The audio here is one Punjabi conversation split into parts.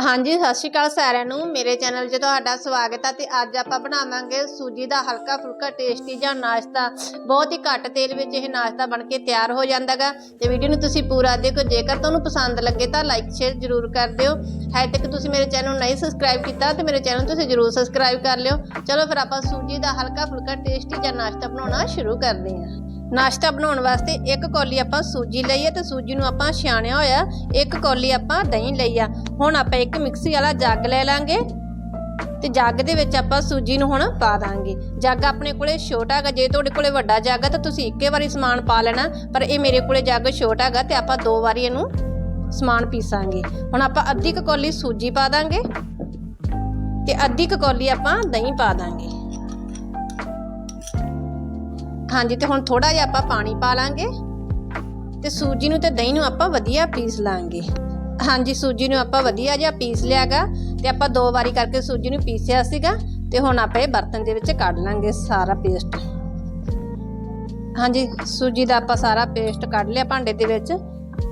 ਹਾਂਜੀ, ਸਤਿ ਸ਼੍ਰੀ ਅਕਾਲ ਸਾਰਿਆਂ ਨੂੰ। ਮੇਰੇ ਚੈਨਲ 'ਚ ਤੁਹਾਡਾ ਸਵਾਗਤ ਹੈ ਤੇ ਅੱਜ ਆਪਾਂ ਬਣਾਵਾਂਗੇ ਸੂਜੀ ਦਾ ਹਲਕਾ ਫੁਲਕਾ ਟੇਸਟੀ ਜਾਂ ਨਾਸ਼ਤਾ। ਬਹੁਤ ਹੀ ਘੱਟ ਤੇਲ ਵਿੱਚ ਇਹ ਨਾਸ਼ਤਾ ਬਣ ਕੇ ਤਿਆਰ ਹੋ ਜਾਂਦਾਗਾ ਤੇ ਵੀਡੀਓ ਨੂੰ ਤੁਸੀਂ ਪੂਰਾ ਦੇਖੋ, ਜੇਕਰ ਤੁਹਾਨੂੰ ਪਸੰਦ ਲੱਗੇ ਤਾਂ ਲਾਈਕ, ਸ਼ੇਅਰ ਜ਼ਰੂਰ ਕਰ ਦਿਓ। ਹੈ ਤੱਕ ਤੁਸੀਂ ਮੇਰੇ ਚੈਨਲ ਨੂੰ ਨਹੀਂ ਸਬਸਕ੍ਰਾਈਬ ਕੀਤਾ ਤੇ ਮੇਰੇ ਚੈਨਲ ਤੁਸੀਂ ਜ਼ਰੂਰ ਸਬਸਕ੍ਰਾਈਬ ਕਰ ਲਿਓ। ਚਲੋ ਫਿਰ ਆਪਾਂ ਸੂਜੀ ਦਾ ਹਲਕਾ ਫੁਲਕਾ ਟੇਸਟੀ ਜਾਂ ਨਾਸ਼ਤਾ ਬਣਾਉਣਾ ਸ਼ੁਰੂ ਕਰਦੇ ਹਾਂ। ਨਾਸ਼ਤਾ ਬਣਾਉਣ ਵਾਸਤੇ ਇੱਕ ਕੌਲੀ ਆਪਾਂ ਸੂਜੀ ਲਈ ਹੈ ਤੇ ਸੂਜੀ ਨੂੰ ਆਪਾਂ ਛਾਣਿਆ ਹੋਇਆ, ਇੱਕ ਕੌਲੀ ਆਪਾਂ ਦਹੀਂ ਲਈ ਆ। ਹੁਣ ਆਪਾਂ ਇੱਕ ਮਿਕਸੀ ਵਾਲਾ ਜੱਗ ਲੈ ਲਾਂਗੇ ਤੇ ਜੱਗ ਦੇ ਵਿੱਚ ਆਪਾਂ ਸੂਜੀ ਨੂੰ ਹੁਣ ਪਾ ਦਾਂਗੇ। ਜੱਗ ਆਪਣੇ ਕੋਲੇ ਛੋਟਾ ਹੈਗਾ, ਜੇ ਤੁਹਾਡੇ ਕੋਲੇ ਵੱਡਾ ਜੱਗ ਹੈ ਤਾਂ ਤੁਸੀਂ ਇੱਕੇ ਵਾਰੀ ਸਮਾਨ ਪਾ ਲੈਣਾ, ਪਰ ਇਹ ਮੇਰੇ ਕੋਲੇ ਜੱਗ ਛੋਟਾ ਹੈਗਾ ਤੇ ਆਪਾਂ ਦੋ ਵਾਰੀ ਇਹਨੂੰ ਸਮਾਨ ਪੀਸਾਂਗੇ। ਹੁਣ ਆਪਾਂ ਅੱਧੀ ਕੁ ਕੌਲੀ ਸੂਜੀ ਪਾ ਦਾਂਗੇ ਤੇ ਅੱਧੀ ਕੁ ਕੌਲੀ ਆਪਾਂ ਦਹੀਂ ਪਾ ਦਾਂਗੇ। ਹਾਂਜੀ, ਤੇ ਹੁਣ ਥੋੜਾ ਜਿਹਾ ਆਪਾਂ ਪਾਣੀ ਪਾ ਲਾਂਗੇ। ਤੇ ਸੂਜੀ ਨੂੰ ਤੇ ਦਹੀਂ ਨੂੰ ਆਪਾਂ ਵਧੀਆ ਪੀਸ ਲਾਂਗੇ। ਹਾਂਜੀ, ਸੂਜੀ ਨੂੰ ਆਪਾਂ ਵਧੀਆ ਜਿਹਾ ਪੀਸ ਲਿਆਗਾ ਤੇ ਆਪਾਂ ਦੋ ਵਾਰੀ ਕਰਕੇ ਸੂਜੀ ਨੂੰ ਪੀਸਿਆ ਸੀਗਾ ਤੇ ਹੁਣ ਆਪਾਂ ਇਹ ਬਰਤਨ ਦੇ ਵਿੱਚ ਕੱਢ ਲਾਂਗੇ ਸਾਰਾ ਪੇਸਟ। ਹਾਂਜੀ, ਸੂਜੀ ਦਾ ਆਪਾਂ ਸਾਰਾ ਪੇਸਟ ਕੱਢ ਲਿਆ ਭਾਂਡੇ ਦੇ ਵਿੱਚ।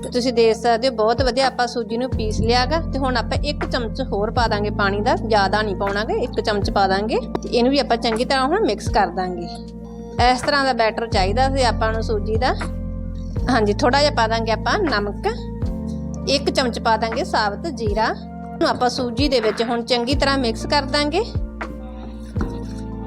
ਤੇ ਤੁਸੀਂ ਦੇਖ ਸਕਦੇ ਹੋ, ਬਹੁਤ ਵਧੀਆ ਆਪਾਂ ਸੂਜੀ ਨੂੰ ਪੀਸ ਲਿਆਗਾ। ਤੇ ਹੁਣ ਆਪਾਂ ਇੱਕ ਚਮਚ ਹੋਰ ਪਾ ਦਾਂਗੇ ਪਾਣੀ ਦਾ, ਜ਼ਿਆਦਾ ਨਹੀਂ ਪਾਉਣਾਗੇ, ਇੱਕ ਚਮਚ ਪਾ ਦਾਂਗੇ। ਤੇ ਇਹਨੂੰ ਵੀ ਆਪਾਂ ਚੰਗੀ ਤਰ੍ਹਾਂ ਹੁਣ ਮਿਕਸ ਕਰ ਦਾਂਗੇ। ਇਸ ਤਰ੍ਹਾਂ ਦਾ ਬੈਟਰ ਚਾਹੀਦਾ ਸੀ ਆਪਾਂ ਨੂੰ ਸੂਜੀ ਦਾ। ਹਾਂਜੀ ਥੋੜਾ ਜਿਹਾ ਪਾ ਦਾਂਗੇ ਆਪਾਂ ਨਮਕ। ਇੱਕ ਚਮਚ ਪਾ ਦਾਂਗੇ ਸਾਬਤ ਜੀਰਾ। ਨੂੰ ਆਪਾਂ ਸੂਜੀ ਦੇ ਵਿੱਚ ਹੁਣ ਚੰਗੀ ਤਰ੍ਹਾਂ ਮਿਕਸ ਕਰ ਦਾਂਗੇ।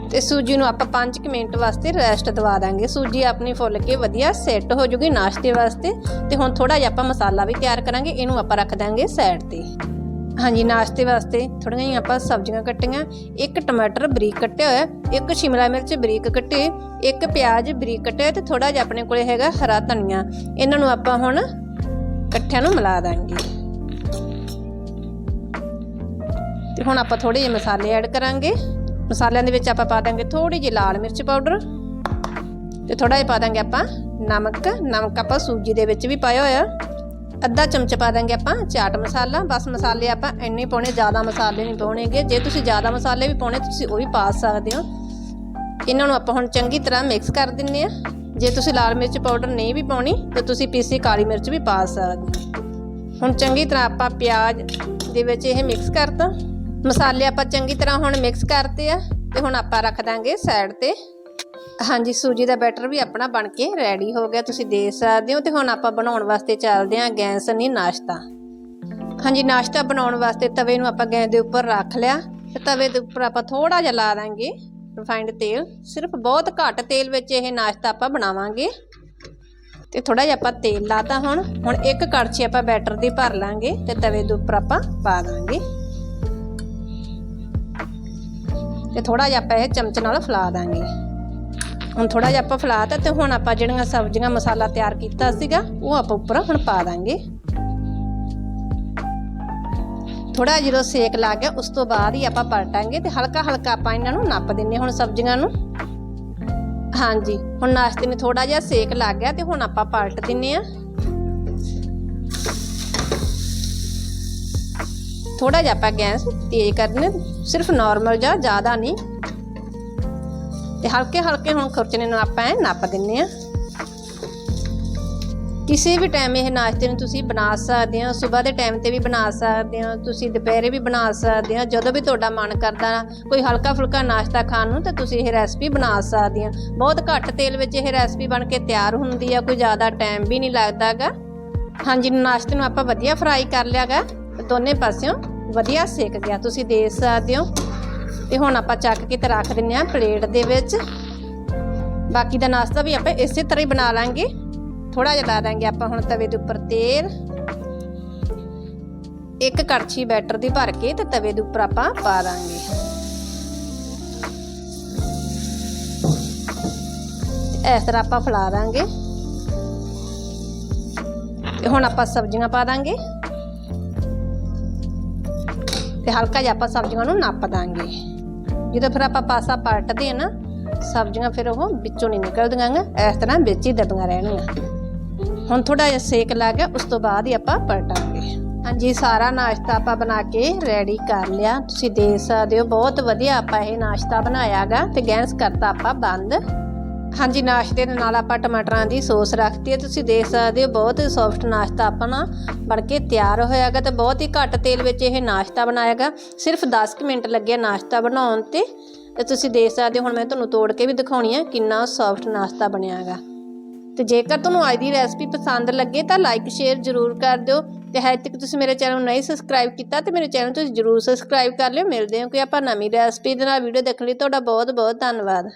ਤੇ ਸੂਜੀ ਨੂੰ ਆਪਾਂ 5 ਮਿੰਟ ਵਾਸਤੇ ਰੈਸਟ ਦਵਾ ਦਾਂਗੇ। ਸੂਜੀ ਆਪਣੀ ਫੁੱਲ ਕੇ ਵਧੀਆ ਸੈੱਟ ਹੋ ਜੂਗੀ ਨਾਸ਼ਤੇ ਵਾਸਤੇ। ਤੇ ਹੁਣ ਥੋੜਾ ਜਿਹਾ ਆਪਾਂ ਮਸਾਲਾ ਵੀ ਤਿਆਰ ਕਰਾਂਗੇ। ਇਹਨੂੰ ਆਪਾਂ ਰੱਖ ਦਾਂਗੇ ਸਾਈਡ ਤੇ। ਹਾਂਜੀ, ਨਾਸ਼ਤੇ ਵਾਸਤੇ ਥੋੜੀਆਂ ਜਿਹੀਆਂ ਆਪਾਂ ਸਬਜ਼ੀਆਂ ਕੱਟੀਆਂ। ਇੱਕ ਟਮਾਟਰ ਬਰੀਕ ਕੱਟਿਆ ਹੋਇਆ, ਇੱਕ ਸ਼ਿਮਲਾ ਮਿਰਚ ਬਰੀਕ ਕੱਟੀ, ਇੱਕ ਪਿਆਜ਼ ਬਰੀਕ ਕੱਟਿਆ ਤੇ ਥੋੜਾ ਜਿਹਾ ਆਪਣੇ ਕੋਲੇ ਹੈਗਾ ਹਰਾ ਧਨੀਆ। ਇਹਨਾਂ ਨੂੰ ਆਪਾਂ ਹੁਣ ਇਕੱਠਿਆਂ ਨੂੰ ਮਿਲਾ ਦਾਂਗੇ। ਤੇ ਹੁਣ ਆਪਾਂ ਥੋੜੇ ਜਿਹੇ ਮਸਾਲੇ ਐਡ ਕਰਾਂਗੇ। ਮਸਾਲਿਆਂ ਦੇ ਵਿੱਚ ਆਪਾਂ ਪਾ ਦਾਂਗੇ ਥੋੜੀ ਜਿਹੀ ਲਾਲ ਮਿਰਚ ਪਾਊਡਰ। ਤੇ ਥੋੜਾ ਜਿਹਾ ਪਾ ਦਾਂਗੇ ਆਪਾਂ ਨਮਕ। ਨਮਕ ਆਪਾਂ ਸੂਜੀ ਦੇ ਵਿੱਚ ਵੀ ਪਾਇਆ ਹੋਇਆ। ਅੱਧਾ ਚਮਚ ਪਾ ਦਾਂਗੇ ਆਪਾਂ, ਚਾਟ ਮਸਾਲਾ, ਬਸ ਮਸਾਲੇ ਆਪਾਂ ਇੰਨੇ ਪਾਉਣੇ, ਜ਼ਿਆਦਾ ਮਸਾਲੇ ਨਹੀਂ ਪਾਉਣੇਗੇ। ਜੇ ਤੁਸੀਂ ਜ਼ਿਆਦਾ ਮਸਾਲੇ ਵੀ ਪਾਉਣੇ, ਤੁਸੀਂ ਉਹ ਵੀ ਪਾ ਸਕਦੇ ਹੋ। ਇਹਨਾਂ ਨੂੰ ਆਪਾਂ ਹੁਣ ਚੰਗੀ ਤਰ੍ਹਾਂ ਮਿਕਸ ਕਰ ਦਿੰਨੇ ਆ। ਜੇ ਤੁਸੀਂ ਲਾਲ ਮਿਰਚ ਪਾਊਡਰ ਨਹੀਂ ਵੀ ਪਾਉਣੀ, ਤਾਂ ਤੁਸੀਂ ਪੀਸੀ ਕਾਲੀ ਮਿਰਚ ਵੀ ਪਾ ਸਕਦੇ ਹੋ। ਹੁਣ ਚੰਗੀ ਤਰ੍ਹਾਂ ਆਪਾਂ ਪਿਆਜ਼ ਦੇ ਵਿੱਚ ਇਹ ਮਿਕਸ ਕਰਤਾ। ਮਸਾਲੇ ਆਪਾਂ ਚੰਗੀ ਤਰ੍ਹਾਂ ਹੁਣ ਮਿਕਸ ਕਰਤੇ ਆ, ਤੇ ਹੁਣ ਆਪਾਂ ਰੱਖ ਦਾਂਗੇ ਸਾਈਡ ਤੇ। ਹਾਂਜੀ, ਸੂਜੀ ਦਾ ਬੈਟਰ ਵੀ ਆਪਣਾ ਬਣ ਕੇ ਰੈਡੀ ਹੋ ਗਿਆ। ਤੁਸੀਂ ਦੇਖ ਸਕਦੇ ਹੋ ਤੇ ਹੁਣ ਆਪਾਂ ਬਣਾਉਣ ਵਾਸਤੇ ਚੱਲਦੇ ਹਾਂ ਗੈਸ ਨਹੀਂ, ਨਾਸ਼ਤਾ। ਹਾਂਜੀ, ਨਾਸ਼ਤਾ ਬਣਾਉਣ ਵਾਸਤੇ ਤਵੇ ਨੂੰ ਆਪਾਂ ਗੈਸ ਦੇ ਉੱਪਰ ਰੱਖ ਲਿਆ। ਤੇ ਤਵੇ ਦੇ ਉੱਪਰ ਆਪਾਂ ਥੋੜਾ ਜਿਹਾ ਲਾ ਦਾਂਗੇ ਰਿਫਾਈਂਡ ਤੇਲ। ਸਿਰਫ ਬਹੁਤ ਘੱਟ ਤੇਲ ਵਿੱਚ ਇਹ ਨਾਸ਼ਤਾ ਆਪਾਂ ਬਣਾਵਾਂਗੇ। ਤੇ ਥੋੜਾ ਜਿਹਾ ਆਪਾਂ ਤੇਲ ਲਾਤਾ ਹੁਣ। ਹੁਣ ਇੱਕ ਕੜਛੀ ਆਪਾਂ ਬੈਟਰ ਦੀ ਭਰ ਲਾਂਗੇ ਤੇ ਤਵੇ ਦੇ ਉੱਪਰ ਆਪਾਂ ਪਾ ਦਾਂਗੇ। ਤੇ ਥੋੜਾ ਜਿਹਾ ਆਪਾਂ ਇਹ ਚਮਚ ਨਾਲ ਫੈਲਾ ਦਾਂਗੇ। ਹੁਣ ਥੋੜਾ ਜਿਹਾ ਆਪਾਂ ਫੈਲਾਤਾ ਤੇ ਹੁਣ ਆਪਾਂ ਜਿਹੜੀਆਂ ਸਬਜ਼ੀਆਂ, ਮਸਾਲਾ ਤਿਆਰ ਕੀਤਾ ਸੀਗਾ, ਉਹ ਆਪਾਂ ਉੱਪਰ ਹੁਣ ਪਾ ਦਾਂਗੇ। ਥੋੜਾ ਜਦੋਂ ਸੇਕ ਲੱਗ ਗਿਆ, ਉਸ ਤੋਂ ਬਾਅਦ ਹੀ ਆਪਾਂ ਪਲਟਾਂਗੇ ਤੇ ਹਲਕਾ ਹਲਕਾ ਆਪਾਂ ਇਹਨਾਂ ਨੂੰ ਨੱਪ ਦਿੰਨੇ ਹੁਣ ਸਬਜ਼ੀਆਂ ਨੂੰ। ਹਾਂਜੀ, ਹੁਣ ਨਾਸ਼ਤੇ ਨੂੰ ਥੋੜਾ ਜਿਹਾ ਸੇਕ ਲੱਗ ਗਿਆ ਤੇ ਹੁਣ ਆਪਾਂ ਪਲਟ ਦਿੰਨੇ ਆ ਥੋੜਾ ਜਿਹਾ ਆਪਾਂ ਗੈਸ ਤੇਜ਼ ਕਰ ਦਿੰਨੇ ਸਿਰਫ ਨਾਰਮਲ ਜਾਂ ਜ਼ਿਆਦਾ ਨਹੀਂ। ਤੇ ਹਲਕੇ ਹਲਕੇ ਹੁਣ ਖੁਰਚਣੇ ਨੂੰ ਆਪਾਂ ਇਹ ਨੱਪ ਦਿੰਨੇ ਆ। ਕਿਸੇ ਵੀ ਟਾਈਮ ਇਹ ਨਾਸ਼ਤੇ ਨੂੰ ਤੁਸੀਂ ਬਣਾ ਸਕਦੇ ਹੋ, ਸਵੇਰ ਦੇ ਟਾਈਮ ਤੇ ਵੀ ਬਣਾ ਸਕਦੇ ਹੋ, ਤੁਸੀਂ ਦੁਪਹਿਰੇ ਵੀ ਬਣਾ ਸਕਦੇ ਹੋ, ਜਦੋਂ ਵੀ ਤੁਹਾਡਾ ਮਨ ਕਰਦਾ ਕੋਈ ਹਲਕਾ ਫੁਲਕਾ ਨਾਸ਼ਤਾ ਖਾਣ ਨੂੰ ਤਾਂ ਤੁਸੀਂ ਇਹ ਰੈਸਪੀ ਬਣਾ ਸਕਦੇ ਹੋ। ਬਹੁਤ ਘੱਟ ਤੇਲ ਵਿੱਚ ਇਹ ਰੈਸਪੀ ਬਣ ਕੇ ਤਿਆਰ ਹੁੰਦੀ ਆ, ਕੋਈ ਜ਼ਿਆਦਾ ਟਾਈਮ ਵੀ ਨਹੀਂ ਲੱਗਦਾਗਾ ਹਾਂਜੀ, ਨਾਸ਼ਤੇ ਨੂੰ ਆਪਾਂ ਵਧੀਆ ਫਰਾਈ ਕਰ ਲਿਆਗਾ ਦੋਨੇ ਪਾਸਿਓਂ ਵਧੀਆ ਸੇਕ ਗਿਆ, ਤੁਸੀਂ ਦੇਖ ਸਕਦੇ ਹੋ। ਤੇ ਹੁਣ ਆਪਾਂ ਚੱਕ ਕੇ ਤੇ ਰੱਖ ਦਿੰਨੇ ਆ ਪਲੇਟ ਦੇ ਵਿੱਚ। ਬਾਕੀ ਦਾ ਨਾਸ਼ਤਾ ਵੀ ਆਪਾਂ ਇਸੇ ਤਰ੍ਹਾਂ ਹੀ ਬਣਾ ਲਾਂਗੇ। ਥੋੜਾ ਜਿਹਾ ਲਾ ਦਾਂਗੇ ਆਪਾਂ ਹੁਣ ਤਵੇ ਦੇ ਉੱਪਰ ਤੇਲ। ਇੱਕ ਕੜਛੀ ਬੈਟਰ ਦੀ ਭਰ ਕੇ ਤੇ ਤਵੇ ਦੇ ਉੱਪਰ ਆਪਾਂ ਪਾ ਦਾਂਗੇ। ਇਸ ਤਰ੍ਹਾਂ ਆਪਾਂ ਫਲਾ ਦਾਂਗੇ। ਤੇ ਹੁਣ ਆਪਾਂ ਸਬਜ਼ੀਆਂ ਪਾ ਦਾਂਗੇ। ਤੇ ਹਲਕਾ ਜਿਹਾ ਆਪਾਂ ਸਬਜ਼ੀਆਂ ਨੂੰ ਨੱਪ ਦਾਂਗੇ। ਜਦੋਂ ਫਿਰ ਆਪਾਂ ਪਾਸਾ ਪਲਟਦੇ ਆ ਨਾ, ਸਬਜ਼ੀਆਂ ਫਿਰ ਉਹ ਵਿੱਚੋਂ ਨਹੀਂ ਨਿਕਲਦੀਆਂ ਗਾ, ਇਸ ਤਰ੍ਹਾਂ ਵਿੱਚ ਹੀ ਦੱਬੀਆਂ ਰਹਿਣਗੀਆਂ। ਹੁਣ ਥੋੜਾ ਜਿਹਾ ਸੇਕ ਲੱਗ ਗਿਆ ਉਸ ਤੋਂ ਬਾਅਦ ਹੀ ਆਪਾਂ ਪਲਟਾਂਗੇ। ਹਾਂਜੀ, ਸਾਰਾ ਨਾਸ਼ਤਾ ਆਪਾਂ ਬਣਾ ਕੇ ਰੈਡੀ ਕਰ ਲਿਆ। ਤੁਸੀਂ ਦੇਖ ਸਕਦੇ ਹੋ, ਬਹੁਤ ਵਧੀਆ ਆਪਾਂ ਇਹ ਨਾਸ਼ਤਾ ਬਣਾਇਆਗਾ ਤੇ ਗੈਸ ਕਰਤਾ ਆਪਾਂ ਬੰਦ। ਹਾਂਜੀ, ਨਾਸ਼ਤੇ ਦੇ ਨਾਲ ਆਪਾਂ ਟਮਾਟਰਾਂ ਦੀ ਸੌਸ ਰੱਖਤੀ ਹੈ। ਤੁਸੀਂ ਦੇਖ ਸਕਦੇ ਹੋ, ਬਹੁਤ ਸੌਫਟ ਨਾਸ਼ਤਾ ਆਪਣਾ ਬਣ ਕੇ ਤਿਆਰ ਹੋਇਆਗਾ ਤੇ ਬਹੁਤ ਹੀ ਘੱਟ ਤੇਲ ਵਿੱਚ ਇਹ ਨਾਸ਼ਤਾ ਬਣਾਇਆਗਾ ਸਿਰਫ 10 ਕੁ ਮਿੰਟ ਲੱਗੇ ਨਾਸ਼ਤਾ ਬਣਾਉਣ ਤੇ। ਤੇ ਤੁਸੀਂ ਦੇਖ ਸਕਦੇ ਹੋ, ਹੁਣ ਮੈਂ ਤੁਹਾਨੂੰ ਤੋੜ ਕੇ ਵੀ ਦਿਖਾਉਣੀ ਆ ਕਿੰਨਾ ਸੌਫਟ ਨਾਸ਼ਤਾ ਬਣਿਆਗਾ ਤੇ ਜੇਕਰ ਤੁਹਾਨੂੰ ਅੱਜ ਦੀ ਰੈਸਪੀ ਪਸੰਦ ਲੱਗੇ ਤਾਂ ਲਾਈਕ ਸ਼ੇਅਰ ਜ਼ਰੂਰ ਕਰ ਦਿਓ। ਤੇ ਹਜੇ ਤੱਕ ਤੁਸੀਂ ਮੇਰੇ ਚੈਨਲ ਨੂੰ ਨਹੀਂ ਸਬਸਕ੍ਰਾਈਬ ਕੀਤਾ ਤੇ ਮੇਰੇ ਚੈਨਲ ਤੁਸੀਂ ਜ਼ਰੂਰ ਸਬਸਕ੍ਰਾਈਬ ਕਰ ਲਿਓ। ਮਿਲਦੇ ਹਾਂ ਕਿ ਆਪਾਂ ਨਵੀਂ ਰੈਸਪੀ ਦੇ ਨਾਲ। ਵੀਡੀਓ ਦੇਖਣ ਲਈ ਤੁਹਾਡਾ ਬਹੁਤ ਬਹੁਤ ਧੰਨਵਾਦ।